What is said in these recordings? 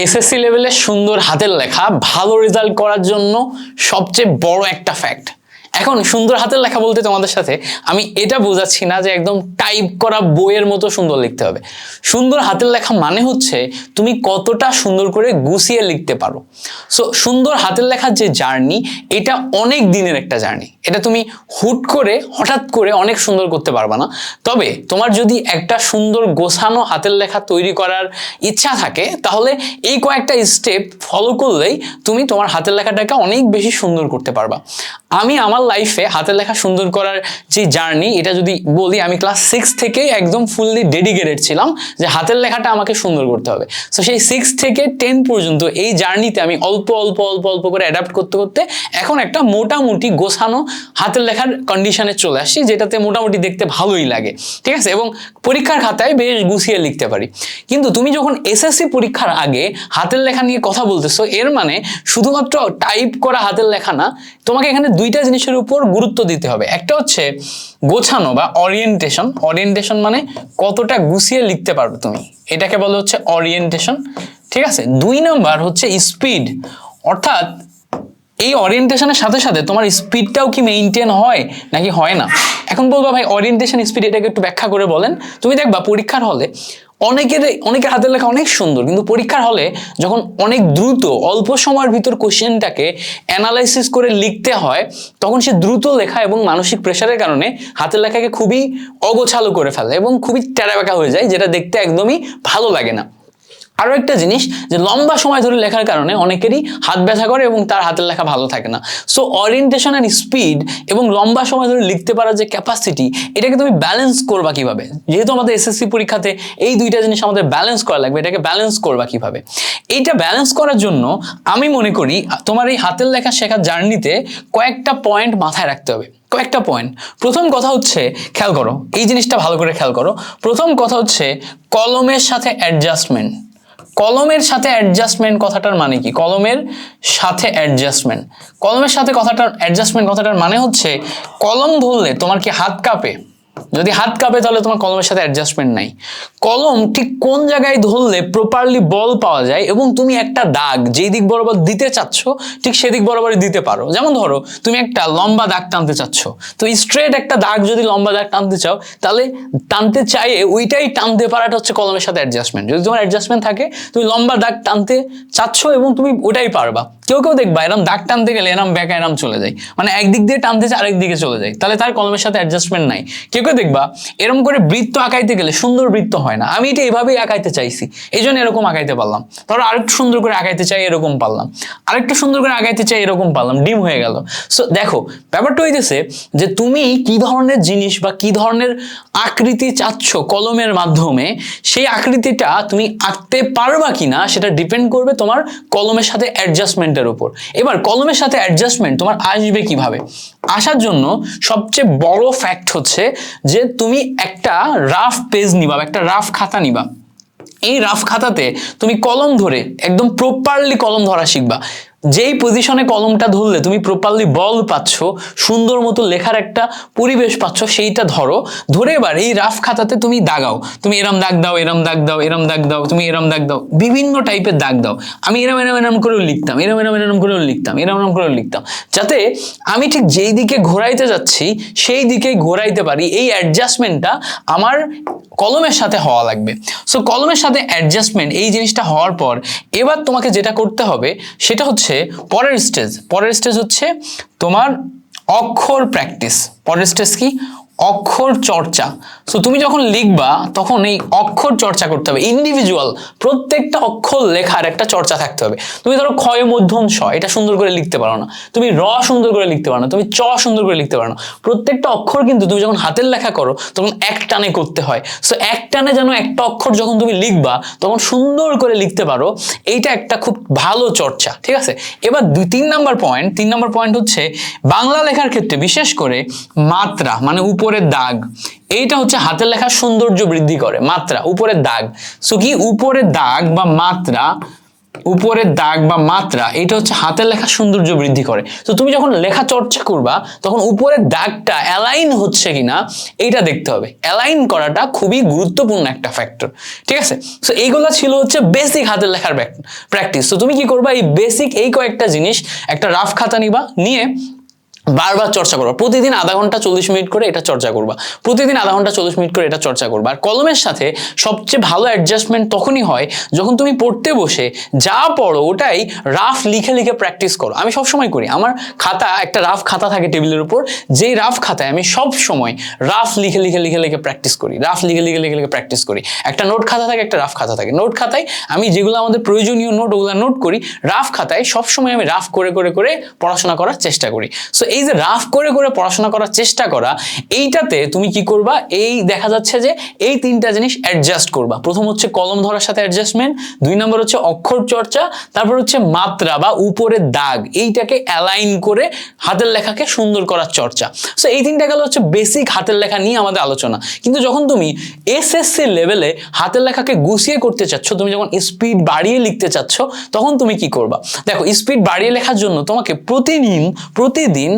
SSC লেভেলে সুন্দর হাতের লেখা ভালো রেজাল্ট করার জন্য সবচেয়ে বড় একটা ফ্যাক্ট এখন সুন্দর হাতের লেখা বলতে তোমাদের সাথে, আমি এটা বোঝাচ্ছি না যে একদম টাইপ করা বইয়ের মতো সুন্দর লিখতে হবে। সুন্দর হাতের লেখা মানে হচ্ছে তুমি কতটা সুন্দর করে গুছিয়ে লিখতে পারো। সো সুন্দর হাতের লেখার যে জার্নি এটা অনেক দিনের একটা জার্নি এটা তুমি হুট করে, হঠাৎ করে অনেক সুন্দর করতে পারবা না। তবে তোমার যদি একটা সুন্দর গোছানো হাতের লেখা তৈরি করার ইচ্ছা থাকে, তাহলে এই কয়েকটা স্টেপ ফলো করলেই তুমি তোমার হাতের লেখাটাকে অনেক বেশি সুন্দর করতে পারবা। আমি আমার লাইফে হাতের লেখা সুন্দর করার যে জার্নি এটা যদি বলি, আমি ক্লাস সিক্স থেকেই একদম ফুললি ডেডিকেটেড ছিলাম যে হাতের লেখাটা আমাকে সুন্দর করতে হবে। সো সেই সিক্স থেকে টেন পর্যন্ত এই জার্নিতে আমি অল্প অল্প অল্প অল্প করে অ্যাডাপ্ট করতে করতে এখন একটা মোটামুটি গোছানো হাতের লেখার কন্ডিশনে চলে আসছি যেটাতে মোটামুটি দেখতে ভালোই লাগে। ঠিক আছে? এবং পরীক্ষার খাতায় বেশ গুছিয়ে লিখতে পারি। কিন্তু তুমি যখন এসএসসি পরীক্ষার আগে হাতের লেখা নিয়ে কথা বলতেছো, এর মানে শুধুমাত্র টাইপ করা হাতের লেখা না, তোমাকে এখানে দুইটা জিনিসের উপর গুরুত্ব দিতে হবে। একটা হচ্ছে গোছানো বা অরিয়েন্টেশন অরিয়েন্টেশন মানে কতটা গুছিয়ে লিখতে পারবে তুমি। এটাকে বলে হচ্ছে অরিয়েন্টেশন ঠিক আছে? দুই নাম্বার হচ্ছে স্পিড অর্থাৎ এই অরিয়েন্টেশনের সাথে সাথে তোমার স্পিডটাও কি মেনটেন হয় নাকি হয় না? এখন বলব ভাই অরিয়েন্টেশন স্পিড এটাকে একটু ব্যাখ্যা করে বলেন। তুমি দেখবা পরীক্ষার হলে অনেকের অনেকের হাতের লেখা অনেক সুন্দর, কিন্তু পরীক্ষার হলে যখন অনেক দ্রুত, অল্প সময়ের ভিতর কোশ্চেনটাকে অ্যানালাইসিস করে লিখতে হয়, তখন সে দ্রুত লেখা এবং মানসিক প্রেশারের কারণে হাতের লেখাকে খুবই অগোছালো করে ফেলে এবং খুবই টেরাবেকা হয়ে যায়, যেটা দেখতে একদমই ভালো লাগে না। আরও একটা জিনিস যে লম্বা সময় ধরে লেখার কারণে অনেকেরই হাত ব্যথা করে এবং তার হাতের লেখা ভালো থাকে না। সো অরিয়েন্টেশন অ্যান্ড স্পিড এবং লম্বা সময় ধরে লিখতে পারার যে ক্যাপাসিটি এটাকে তুমি ব্যালেন্স করবা কীভাবে? যেহেতু আমাদের এসএসসি পরীক্ষাতে এই দুইটা জিনিস আমাদের ব্যালেন্স করা লাগবে, এটাকে ব্যালেন্স করবা কীভাবে? এইটা ব্যালেন্স করার জন্য আমি মনে করি, তোমার এই হাতের লেখা শেখার জার্নিতে কয়েকটা পয়েন্ট মাথায় রাখতে হবে। কয়েকটা পয়েন্ট প্রথম কথা হচ্ছে, খেয়াল করো, এই জিনিসটা ভালো করে খেয়াল করো। প্রথম কথা হচ্ছে, কলমের সাথে অ্যাডজাস্টমেন্ট কলমের সাথে অ্যাডজাস্টমেন্ট কথাটার মানে কি? কলমের সাথে অ্যাডজাস্টমেন্ট কলমের সাথে কথাটার অ্যাডজাস্টমেন্ট কথাটার মানে হচ্ছে কলম ধরলে তোমার কি হাত কাঁপে? যদি হাত কাঁপে তাহলে তোমার কলমের সাথে অ্যাডজাস্টমেন্ট নাই। কলম ঠিক কোন জায়গায় ধরলে প্রপারলি বল পাওয়া যায় এবং তুমি একটা দাগ যেই দিক বরাবর দিতে চাচ্ছ, ঠিক সেদিক বরাবরই দিতে পারো। যেমন ধরো, তুমি একটা লম্বা দাগ টানতে চাচ্ছ। তো স্ট্রেট একটা দাগ যদি লম্বা দাগ টানতে চাও, তাহলে টানতে চাইয়ে ওইটাই টানতে পারাটা হচ্ছে কলমের সাথে অ্যাডজাস্টমেন্ট যদি তোমার অ্যাডজাস্টমেন্ট থাকে, তুমি লম্বা দাগ টানতে চাচ্ছ এবং তুমি ওটাই পারবা। কেউ কেউ দেখবা, এরম দাগ টানতে গেলে এরম ব্যাকা এরম চলে যায়। মানে একদিক দিয়ে টানতে চায় আরেক দিকে চলে যায়। তাহলে তার কলমের সাথে অ্যাডজাস্টমেন্ট নাই। কেউ কেউ দেখবা এরম করে বৃত্ত আঁকাইতে গেলে সুন্দর বৃত্ত হয় না। আমি এটা এভাবেই আঁকাইতে চাইছি এই জন্য এরকম আঁকাইতে পারলাম। ধরো আরেকটু সুন্দর করে আঁকাইতে চাই এরকম পারলাম। আরেকটু সুন্দর করে আঁকাইতে চাই এরকম পারলাম, ডিম হয়ে গেল। সো দেখো, ব্যাপারটা হইতেছে যে তুমি কি ধরনের জিনিস বা কি ধরনের আকৃতি চাচ্ছ কলমের মাধ্যমে, সেই আকৃতিটা তুমি আঁকতে পারবা কিনা সেটা ডিপেন্ড করবে তোমার কলমের সাথে অ্যাডজাস্টমেন্টের উপর। এবার কলমের সাথে অ্যাডজাস্টমেন্ট তোমার আসবে কীভাবে? আসার জন্য সবচেয়ে বড় ফ্যাক্ট হচ্ছে যে তুমি একটা রাফ পেজ নিবা বা একটা রাফ খাতা নিবা। এই রাফ খাতাতে তুমি কলম ধরে, একদম প্রপারলি কলম ধরা শিখবা। যেই পজিশনে কলমটা ধরলে তুমি প্রপারলি বল পাচ্ছ, সুন্দর মতো লেখার একটা পরিবেশ পাচ্ছ, সেইটা ধরো। ধরে এবার এই রাফ খাতাতে তুমি দাগাও। তুমি এরম দাগ দাও, এরম দাগ দাও, এরম দাগ দাও, তুমি এরম দাগ দাও। বিভিন্ন টাইপের দাগ দাও। আমি এরম এরম এরম করেও লিখতাম, এরম এরম এরম করেও লিখতাম, এরম এরম করেও লিখতাম। যাতে আমি ঠিক যেই দিকে ঘোরাইতে যাচ্ছি, সেই দিকেই ঘোরাইতে পারি। এই অ্যাডজাস্টমেন্টটা আমার কলমের সাথে হওয়া লাগবে। সো কলমের সাথে অ্যাডজাস্টমেন্ট এই জিনিসটা হওয়ার পর, এবার তোমাকে যেটা করতে হবে, সেটা হচ্ছে পরের স্টেজ পরের স্টেজ হচ্ছে তোমার অক্ষর প্র্যাকটিস পরের স্টেজ কি? অক্ষর চর্চা। সো তুমি যখন লিখবা, তখন এই অক্ষর চর্চা করতে হবে। ইন্ডিভিজুয়াল প্রত্যেকটা অক্ষর লেখার একটা চর্চা থাকতে হবে। তুমি ধরো ক্ষয়, মধ্যম স এটা সুন্দর করে লিখতে পারো না। তুমি র সুন্দর করে লিখতে পারো না। তুমি চ সুন্দর করে লিখতে পারো না। প্রত্যেকটা অক্ষর কিন্তু তুমি যখন হাতের লেখা করো, তখন এক টানে করতে হয়। সো এক টানে যেন একটা অক্ষর যখন তুমি লিখবা, তখন সুন্দর করে লিখতে পারো, এইটা একটা খুব ভালো চর্চা। ঠিক আছে? এবার দুই, তিন নাম্বার পয়েন্ট তিন নাম্বার পয়েন্ট হচ্ছে বাংলা লেখার ক্ষেত্রে বিশেষ করে মাত্রা মানে উপরের দাগ। এইটা হচ্ছে হাতের লেখার সৌন্দর্য বৃদ্ধি করে, মাত্রা, উপরের দাগ। সো কি উপরের দাগ বা মাত্রা, উপরের দাগ বা মাত্রা এটা হচ্ছে হাতের লেখা সৌন্দর্য বৃদ্ধি করে। তো তুমি যখন লেখা চর্চা করবা, তখন উপরের দাগটা অ্যালাইন হচ্ছে কিনা, এইটা দেখতে হবে। অ্যালাইন করাটা খুবই গুরুত্বপূর্ণ একটা ফ্যাক্টর ঠিক আছে? সো এইগুলো ছিল হচ্ছে বেসিক হাতের লেখার প্র্যাকটিস তো তুমি কি করবা, এই বেসিক এই কয়েকটা জিনিস একটা রাফ খাতা নিবা, নিয়ে বারবার চর্চা করবা। প্রতিদিন আধা ঘণ্টা চল্লিশ মিনিট করে এটা চর্চা করবা। প্রতিদিন আধা ঘণ্টা চল্লিশ মিনিট করে এটা চর্চা করবা। আর কলমের সাথে সবচেয়ে ভালো অ্যাডজাস্টমেন্ট তখনই হয় যখন তুমি পড়তে বসে যা পড়ো ওটাই রাফ লিখে লিখে প্র্যাকটিস করো। আমি সবসময় করি। আমার খাতা, একটা রাফ খাতা থাকে টেবিলের উপর। যেই রাফ খাতায় আমি সব সময় রাফ লিখে লিখে লিখে লিখে প্র্যাকটিস করি। রাফ লিখে লিখে লিখে লিখে প্র্যাকটিস করি। একটা নোট খাতা থাকে, একটা রাফ খাতা থাকে। নোট খাতায় আমি যেগুলো আমাদের প্রয়োজনীয় নোট ওগুলো নোট করি রাফ খাতায় সবসময় আমি রাফ করে করে করে পড়াশোনা করার চেষ্টা করি। সো এই যে রাফ করে করে পড়াশোনা করার চেষ্টা করা, এইটাতে তুমি কি করবা? এই দেখা যাচ্ছে যে এই তিনটা জিনিস অ্যাডজাস্ট করবা। প্রথম হচ্ছে কলম ধরার সাথে অ্যাডজাস্টমেন্ট দুই নম্বর হচ্ছে অক্ষর চর্চা, তারপর হচ্ছে মাত্রা বা উপরের দাগ, এইটাকে অ্যালাইন করে হাতের লেখাকে সুন্দর করার চর্চা। সো এই তিনটা গেল হচ্ছে বেসিক হাতের লেখা নিয়ে আমাদের আলোচনা। কিন্তু যখন তুমি এসএসসি লেভেলে হাতের লেখাকে গুছিয়ে করতে চাচ্ছ, তুমি যখন স্পিড বাড়িয়ে লিখতে চাচ্ছ, তখন তুমি কি করবা? দেখো স্পিড বাড়িয়ে লেখার জন্য তোমাকে প্রতিদিন প্রতিদিন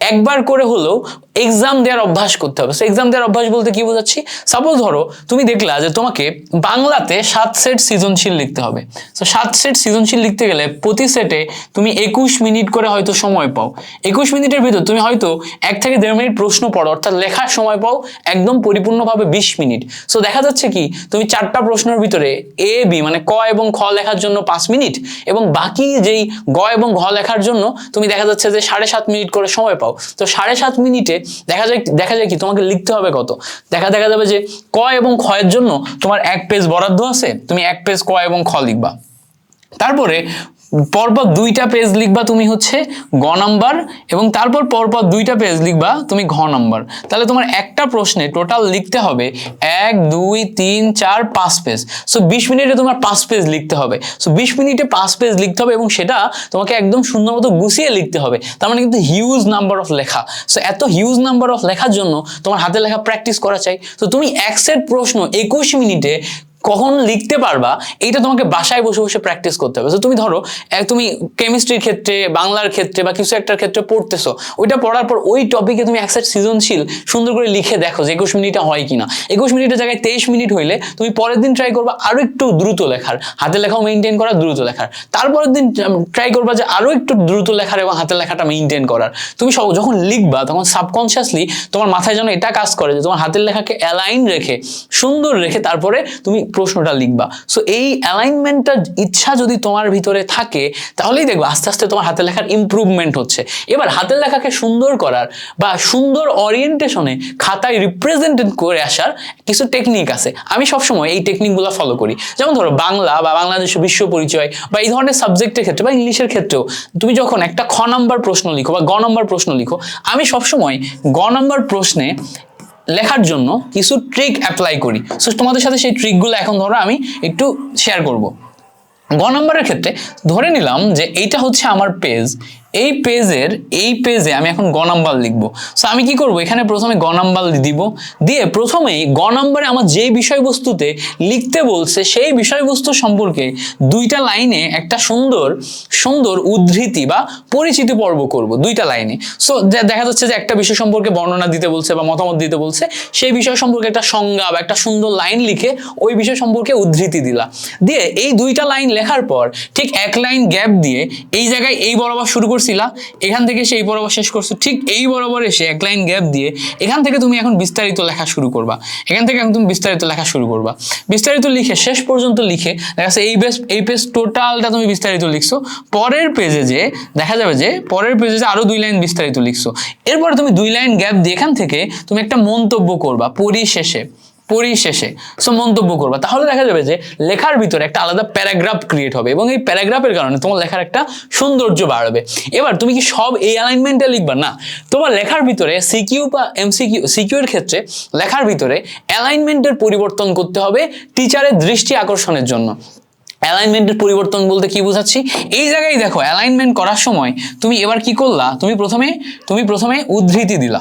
একবার করে হলেও এক্সাম দেওয়ার অভ্যাস করতে হবে। সো এক্সাম দেওয়ার অভ্যাস বলতে কি বোঝাচ্ছি? সাপোজ ধরো, তুমি দেখলা যে তোমাকে বাংলাতে সাত সেট সৃজনশীল লিখতে হবে। তো সাত সেট সৃজনশীল লিখতে গেলে প্রতি সেটে তুমি একুশ মিনিট করে হয়তো সময় পাও। একুশ মিনিটের ভিতর তুমি হয়তো এক থেকে দেড় মিনিট প্রশ্ন পড়ো, অর্থাৎ লেখার সময় পাও একদম পরিপূর্ণভাবে বিশ মিনিট। সো দেখা যাচ্ছে কি, তুমি চারটা প্রশ্নের ভিতরে এ বি মানে ক এবং খ লেখার জন্য পাঁচ মিনিট এবং বাকি যেই গ এবং ঘ লেখার জন্য তুমি দেখা যাচ্ছে যে সাড়ে সাত মিনিট করে সময় পাও। তো সাড়ে সাত মিনিটে দেখা যায় দেখা যায় কি, তোমাকে লিখতে হবে কত? দেখা দেখা যাবে যে ক এবং ক্ষয়ের জন্য তোমার এক পেজ বরাদ্দ আছে, তুমি এক পেজ ক এবং খ লিখবা। তারপরে পরপর দুইটা পেজ লিখবা তুমি হচ্ছে গ নাম্বার এবং তারপর পরপর দুইটা পেজ লিখবা তুমি ঘ নাম্বার। তাহলে তোমার একটা প্রশ্নে টোটাল লিখতে হবে এক, দুই, তিন, চার, পাঁচ পেজ সো বিশ মিনিটে তোমার পাঁচ পেজ লিখতে হবে। সো বিশ মিনিটে পাঁচ পেজ লিখতে হবে এবং সেটা তোমাকে একদম সুন্দর মতো গুছিয়ে লিখতে হবে। তার মানে কিন্তু হিউজ নাম্বার অফ লেখা। সো এত হিউজ নাম্বার অফ লেখার জন্য তোমার হাতে লেখা প্র্যাকটিস করা চাই। তো তুমি এক সেট প্রশ্ন একুশ মিনিটে কখন লিখতে পারবা, এইটা তোমাকে বাসায় বসে বসে প্র্যাকটিস করতে হবে। তো তুমি ধরো তুমি কেমিস্ট্রির ক্ষেত্রে, বাংলার ক্ষেত্রে বা কিছু একটার ক্ষেত্রে পড়তেছো, ওইটা পড়ার পর ওই টপিকে তুমি এক সেট সৃজনশীল, সুন্দর করে লিখে দেখো যে একুশ মিনিটে হয় কিনা। একুশ মিনিটের জায়গায় তেইশ মিনিট হইলে তুমি পরের দিন ট্রাই করবা আরও একটু দ্রুত লেখার, হাতে লেখাও মেনটেন করা, দ্রুত লেখার। তারপরের দিন ট্রাই করবা যে আরও একটু দ্রুত লেখার এবং হাতের লেখাটা মেনটেন করার। তুমি সব, যখন লিখবা, তখন সাবকনসিয়াসলি তোমার মাথায় যেন এটা কাজ করে যে তোমার হাতের লেখাকে অ্যালাইন রেখে, সুন্দর রেখে তারপরে তুমি প্রশ্নটা লিখবা। সো এই অ্যালাইনমেন্টটা ইচ্ছা যদি তোমার ভিতরে থাকে, তাহলেই দেখবে আস্তে আস্তে তোমার হাতের লেখার ইমপ্রুভমেন্ট হচ্ছে। এবার হাতের লেখাকে সুন্দর করার বা সুন্দর অরিয়েন্টেশনে খাতায় রিপ্রেজেন্টেড করে আসার কিছু টেকনিক আছে। আমি সবসময় এই টেকনিকগুলো ফলো করি। যেমন ধরো বাংলা বা বাংলাদেশ বিশ্ব পরিচয় বা এই ধরনের সাবজেক্টের ক্ষেত্রে বা ইংলিশের ক্ষেত্রেও তুমি যখন একটা খ নাম্বার প্রশ্ন লিখো বা গ নাম্বার প্রশ্ন লিখো, আমি সবসময় গ নাম্বার প্রশ্নে লেখার জন্য কিছু ট্রিক অ্যাপ্লাই করি। সো তোমাদের সাথে সেই ট্রিকগুলো এখন ধরো আমি একটু শেয়ার করব। গ নম্বরের ক্ষেত্রে ধরে নিলাম যে এইটা হচ্ছে আমার পেজ এই পেজের, এই পেজে আমি এখন গ নাম্বার লিখব। সো আমি কি করব? এখানে প্রথমে গ নাম্বার দিব। দিয়ে প্রথমেই গ নাম্বারে আমার যে বিষয়বস্তুতে লিখতে বলছে, সেই বিষয়বস্তু সম্পর্কে দুইটা লাইনে একটা সুন্দর সুন্দর উদ্ধৃতি বা পরিচিতি পর্ব করব, দুইটা লাইনে। সো দেখা যাচ্ছে যে একটা বিষয় সম্পর্কে বর্ণনা দিতে বলছে বা মতামত দিতে বলছে, সেই বিষয় সম্পর্কে একটা সংজ্ঞা বা একটা সুন্দর লাইন লিখে ওই বিষয় সম্পর্কে উদ্ধৃতি দিলা। দিয়ে এই দুইটা লাইন লেখার পর ঠিক এক লাইন গ্যাপ দিয়ে এই জায়গায় এই বরাবর শুরু করছিলা, এখান থেকে সেই বরাবর শেষ করছ। ঠিক এই বরাবর এসে এক লাইন গ্যাপ দিয়ে এখান থেকে তুমি এখন বিস্তারিত লেখা শুরু করবা। এখান থেকে তুমি বিস্তারিত লেখা শুরু করবা। বিস্তারিত লিখে, শেষ পর্যন্ত লিখে, দেখা যাচ্ছে এই পেজ এই পেজ টোটালটা তুমি বিস্তারিত লিখছো। পরের পেজে যে, দেখা যাবে যে, পরের পেজে যে আরও দুই লাইন বিস্তারিত লিখছো। এরপরে তুমি দুই লাইন গ্যাপ দিয়ে এখান থেকে তুমি একটা মন্তব্য করবা, পরিশেষে। পরিশেষে সো মন্তব্য করবা। তাহলে দেখা যাবে যে লেখার ভিতরে একটা আলাদা প্যারাগ্রাফ ক্রিয়েট হবে এবং এই প্যারাগ্রাফের কারণে তোমার লেখার একটা সৌন্দর্য বাড়বে। এবার তুমি কি সব এই অ্যালাইনমেন্টে লিখবা? না। তোমার লেখার ভিতরে সিকিউ বা এমসিকিউ সিকিউ এর ক্ষেত্রে লেখার ভিতরে অ্যালাইনমেন্টের পরিবর্তন করতে হবে টিচারের দৃষ্টি আকর্ষণের জন্য। অ্যালাইনমেন্টের পরিবর্তন বলতে কি বোঝাচ্ছি? এই জায়গায় দেখো অ্যালাইনমেন্ট করার সময় তুমি এবার কি করলা? তুমি প্রথমে তুমি প্রথমে উদ্ধৃতি দিলা।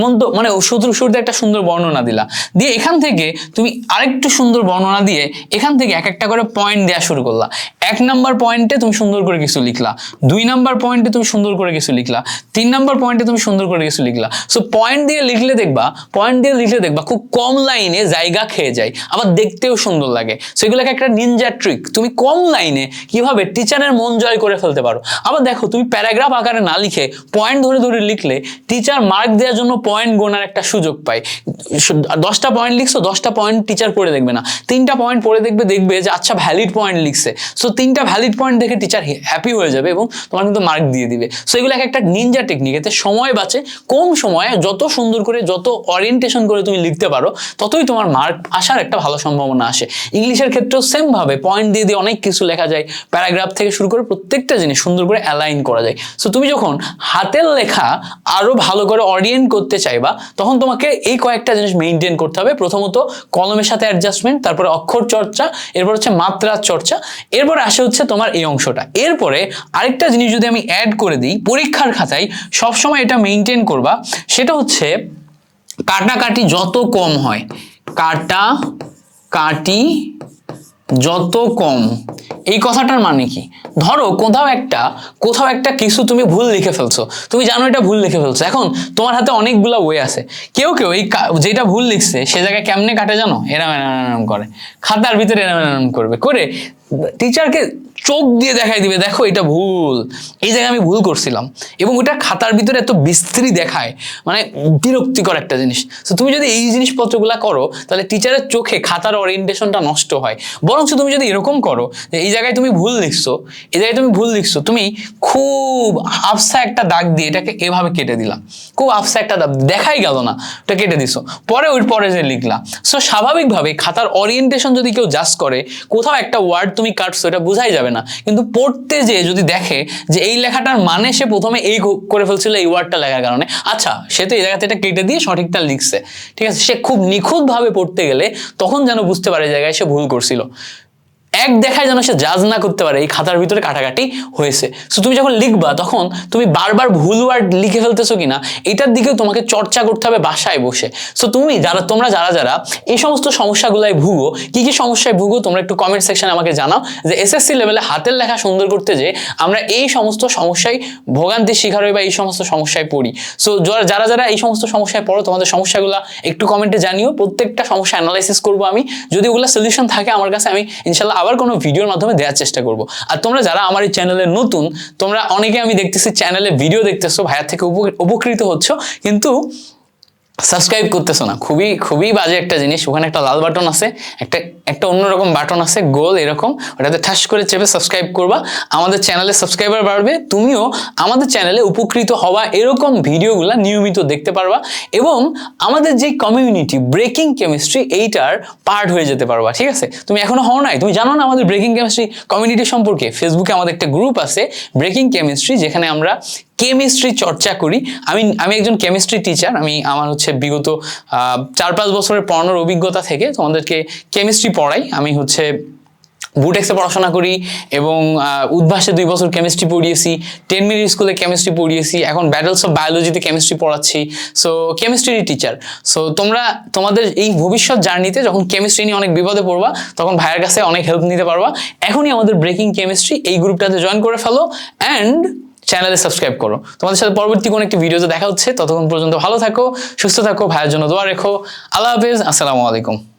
মন্ত মানে শুধু শুরুতে একটা সুন্দর বর্ণনা দিলা। দিয়ে এখান থেকে তুমি আরেকটু সুন্দর বর্ণনা দিয়ে এখান থেকে এক একটা করে পয়েন্ট দেওয়া শুরু করলা। এক নাম্বার পয়েন্টে তুমি সুন্দর করে কিছু লিখলা। দুই নাম্বার পয়েন্টে তুমি সুন্দর করে কিছু লিখলা। তিন নাম্বার পয়েন্টে তুমি সুন্দর করে কিছু লিখলা। সো পয়েন্ট দিয়ে লিখলে দেখবা পয়েন্ট দিয়ে লিখলে দেখবা খুব কম লাইনে জায়গা খেয়ে যায়। আবার দেখতেও সুন্দর লাগে। সো এগুলোকে একটা নিনজা ট্রিক তুমি কম লাইনে কীভাবে টিচারের মন জয় করে ফেলতে পারো? আবার দেখো, তুমি প্যারাগ্রাফ আকারে না লিখে পয়েন্ট ধরে ধরে লিখলে টিচার মার্ক দেওয়ার জন্য পয়েন্ট গোনার একটা সুযোগ সু- দশটা পয়েন্ট লিখছো, দশটা পয়েন্ট টিচার পড়ে দেখবে না। তিনটা পয়েন্ট পড়ে দেখবে দেখবে যে আচ্ছা ভ্যালিড পয়েন্ট লিখছে। সো, তিনটা ভ্যালিড পয়েন্ট দেখে টিচার হ্যাপি হয়ে যাবে এবং তোমার কিন্তু মার্ক দিয়ে দিবে। সো, এগুলো একটা নিনজা টেকনিক এতে সময় বাঁচে। কম সময়ে যত সুন্দর করে, যত অরিয়েন্টেশন করে তুমি লিখতে পারো, ততই তোমার মার্ক আসার একটা ভালো সম্ভাবনা আসে। ইংলিশের ক্ষেত্রেও সেমভাবে পয়েন্ট দিয়ে দিয়ে অনেক কিছু লেখা যায়। প্যারাগ্রাফ থেকে শুরু করে প্রত্যেকটা জিনিস সুন্দর করে অ্যালাইন করা যায়। সো, তুমি যখন হাতের লেখা আরও ভালো করে অরিয়েন্ট করতে চাইবা, তখন তোমাকে এই কয়েকটা জিনিস মেনটেন করতে হবে। প্রথমত, কলমের সাথে অ্যাডজাস্টমেন্ট তারপরে অক্ষর চর্চা, এরপর হচ্ছে মাত্রার চর্চা, এরপর আসে হচ্ছে তোমার এই অংশটা। এরপরে আরেকটা জিনিস যদি আমি অ্যাড করে দিই, পরীক্ষার খাতায় সবসময় এটা মেনটেন করবা, সেটা হচ্ছে কাটাকাটি যত কম হয়, কাটা কাটি যত কম। এই কথাটার মানে কি? ধরো কোথাও একটা কোথাও একটা কিছু তুমি ভুল লিখে ফেলছো। তুমি জানো এটা ভুল লিখে ফেলছো। এখন তোমার হাতে অনেকগুলো ওয়ে আছে। কেউ কেউ এই যেটা ভুল লিখছে, সে জায়গায় কেমনে কাটে জানো? এরম এরম করে। খাতার ভিতরে এরম এরম করবে। করে টিচারকে চোখ দিয়ে দেখাই দিবে, দেখো এটা ভুল। এই জায়গায় আমি ভুল করছিলাম। এবং ওটা খাতার ভিতরে এত বিস্তৃতি দেখায়। মানে বিরক্তিকর একটা জিনিস। তো তুমি যদি এই জিনিসপত্রগুলো করো, তাহলে টিচারের চোখে খাতার ওরিয়েন্টেশনটা নষ্ট হয়। বরঞ্চ তুমি যদি এরকম করো যে এই জায়গায় তুমি ভুল লিখছো, এই জায়গায় তুমি ভুল লিখছো, তুমি খুব আফসা একটা দাগ দিয়ে এটাকে এভাবে কেটে দিলাম খুব আফসা একটা দাগ, দেখাই গেল না, ওটা কেটে দিছো। পরে ওই পরে যে লিখলা। সো স্বাভাবিকভাবে খাতার ওরিয়েন্টেশন যদি কেউ জাস্ট করে, কোথাও একটা ওয়ার্ড তুমি কাটছো, এটা বোঝাই যাবে না। কিন্তু পড়তে যে যদি দেখে যে এই লেখাটার মানে সে প্রথমে এই করে ফেলছিল এই ওয়ার্ডটা লেখার কারণে আচ্ছা সে তো এই জায়গাতে এটা কেটে দিয়ে সঠিকটা লিখছে। ঠিক আছে, সে খুব নিখুঁতভাবে পড়তে গেলে তখন যেন বুঝতে পারে জায়গায় সে ভুল করছিল। এক দেখায় যেন সে জাজ না করতে পারে, এই খাতার ভিতরে কাটাকাটি হয়েছে। সো তুমি যখন লিখবা, তখন তুমি বারবার ভুল ওয়ার্ড লিখে ফেলতেছো কিনা, এটার দিকেও তোমাকে চর্চা করতে হবে বাসায় বসে। সো তুমি যারা, তোমরা যারা যারা এই সমস্ত সমস্যাগুলাই ভুগো, কি কি সমস্যায় ভুগো, তোমরা একটু কমেন্ট সেকশনে আমাকে জানাও। যে এসএসসি লেভেলে হাতের লেখা সুন্দর করতে যে আমরা এই সমস্ত সমস্যায়, ভোগান্তির শিকার হই বা এই সমস্ত সমস্যায় পড়ি। সো যারা যারা এই সমস্ত সমস্যায় পড়ো, তোমাদের সমস্যাগুলো একটু কমেন্টে জানিও। প্রত্যেকটা সমস্যা অ্যানালাইসিস করব আমি। যদি ওগুলো সলিউশন থাকে আমার কাছে, আমি ইনশাল্লাহ আবার কোনো ভিডিওর মাধ্যমে দেওয়ার চেষ্টা করব। আর তোমরা যারা আমার এই চ্যানেলে নতুন, তোমরা অনেকে আমি দেখতেছি চ্যানেলে ভিডিও দেখতেছো, ভাইয়ার থেকে উপ- উপকৃত হচ্ছ। কিন্তু সাবস্ক্রাইব করতেছো না। খুবই খুবই বাজে একটা জিনিস। ওখানে একটা লাল বাটন আছে, একটা একটা অন্যরকম বাটন আছে, গোল এরকম। ওটাতে ঠাস করে চেপে সাবস্ক্রাইব করবা। আমাদের চ্যানেলে সাবস্ক্রাইবার বাড়বে। তুমিও আমাদের চ্যানেলে উপকৃত হওয়া এরকম ভিডিওগুলো নিয়মিত দেখতে পারবা এবং আমাদের যে কমিউনিটি ব্রেকিং কেমিস্ট্রি এইটার পার্ট হয়ে যেতে পারবা, ঠিক আছে? তুমি এখনও হও নাই? তুমি জানো না আমাদের ব্রেকিং কেমিস্ট্রি কমিউনিটি সম্পর্কে? ফেসবুকে আমাদের একটা গ্রুপ আছে ব্রেকিং কেমিস্ট্রি যেখানে আমরা কেমিস্ট্রি চর্চা করি। আমি আমি একজন কেমিস্ট্রি টিচার আমি আমার হচ্ছে বিগত চার পাঁচ বছরের পড়ানোর অভিজ্ঞতা থেকে তোমাদেরকে কেমিস্ট্রি পড়াই। আমি হচ্ছে বুটেক্সে পড়াশোনা করি এবং উদ্ভাসে দুই বছর কেমিস্ট্রি পড়িয়েছি টেন মিনিট স্কুলে কেমিস্ট্রি পড়িয়েছি, এখন ব্যাটলস অফ বায়োলজিতে কেমিস্ট্রি পড়াচ্ছি। সো কেমিস্ট্রি টিচার সো তোমরা, তোমাদের এই ভবিষ্যৎ জার্নিতে যখন কেমিস্ট্রি নিয়ে অনেক বিপদে পড়বা, তখন ভাইয়ের কাছে অনেক হেল্প নিতে পারবা। এখনই আমাদের ব্রেকিং কেমিস্ট্রি এই গ্রুপটাতে জয়েন করে ফেলো। অ্যান্ড চ্যানেলে সাবস্ক্রাইব করো। তোমাদের সাথে পরবর্তী কোনো একটি ভিডিওতে দেখা হচ্ছে। ততক্ষণ পর্যন্ত ভালো থাকো, সুস্থ থাকো, ভাইয়ের জন্য দোয়া রেখো। আল্লাহ হাফেজ, আসসালামু আলাইকুম।